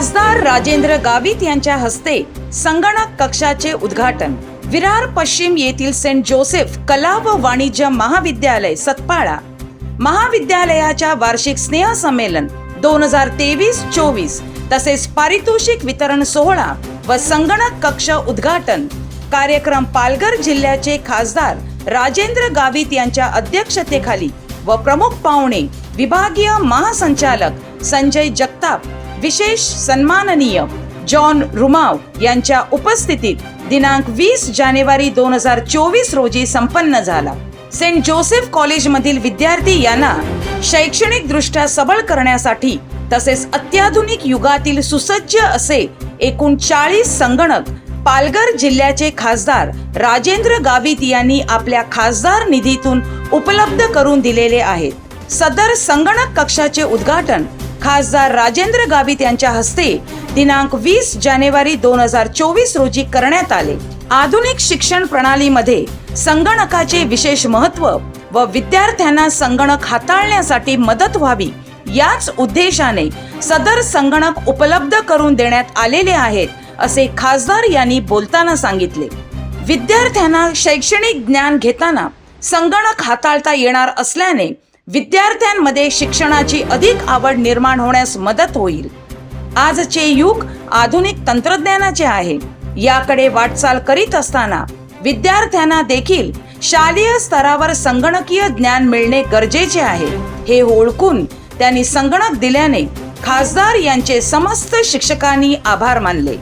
खासदार राजेंद्र गावित यांच्या हस्ते संगणक कक्षाचे उद्घाटन. विरार पश्चिम येथील सेंट जोसेफ कला व वाणिज्य महाविद्यालय सतपाळा. महाविद्यालयाच्या वार्षिक स्नेह संमेलन दोन हजार तेवीस चोवीस तसेच पारितोषिक वितरण सोहळा व संगणक कक्ष उद्घाटन. कार्यक्रम पालघर जिल्ह्याचे खासदार राजेंद्र गावित यांच्या अध्यक्षतेखाली व प्रमुख पाहुणे विभागीय महासंचालक संजय जगताप विशेष सन्माननीय जॉन रुमाव यांच्या उपस्थितीत दिनांक वीस जानेवारी दोन हजार चोवीस रोजी संपन्न झाला. सेंट जोसेफ कॉलेजमधील विद्यार्थी यांना शैक्षणिक दृष्ट्या सबळ करण्यासाठी तसेच अत्याधुनिक युगातील सुसज्ज असे एकूण चाळीस संगणक पालघर जिल्ह्याचे खासदार राजेंद्र गावित यांनी आपल्या खासदार निधीतून उपलब्ध करून दिलेले आहेत. सदर संगणक कक्षाचे उद्घाटन खासदार राजेंद्र गावित यांच्या हस्ते दिनांक वीस जानेवारी दोन हजार चोवीस रोजी करण्यात आले. आधुनिक शिक्षण प्रणालीमध्ये संगणकाचे विशेष महत्त्व व विद्यार्थ्यांना संगणक हाताळण्यासाठी मदत व्हावी याच उद्देशाने सदर संगणक उपलब्ध करून देण्यात आलेले आहेत असे खासदार यांनी बोलताना सांगितले. विद्यार्थ्यांना शैक्षणिक ज्ञान घेताना संगणक हाताळता येणार असल्याने विद्यार्थ्यांमध्ये शिक्षणाची अधिक आवड निर्माण होण्यास मदत होईल. आजचे युग आधुनिक तंत्रज्ञानाचे आहे. याकडे वाटचाल करीत असताना विद्यार्थ्यांना देखील शालेय स्तरावर संगणकीय ज्ञान मिळणे गरजेचे आहे. हे ओळखून त्यांनी संगणक दिल्याने खासदार यांचे समस्त शिक्षकांनी आभार मानले.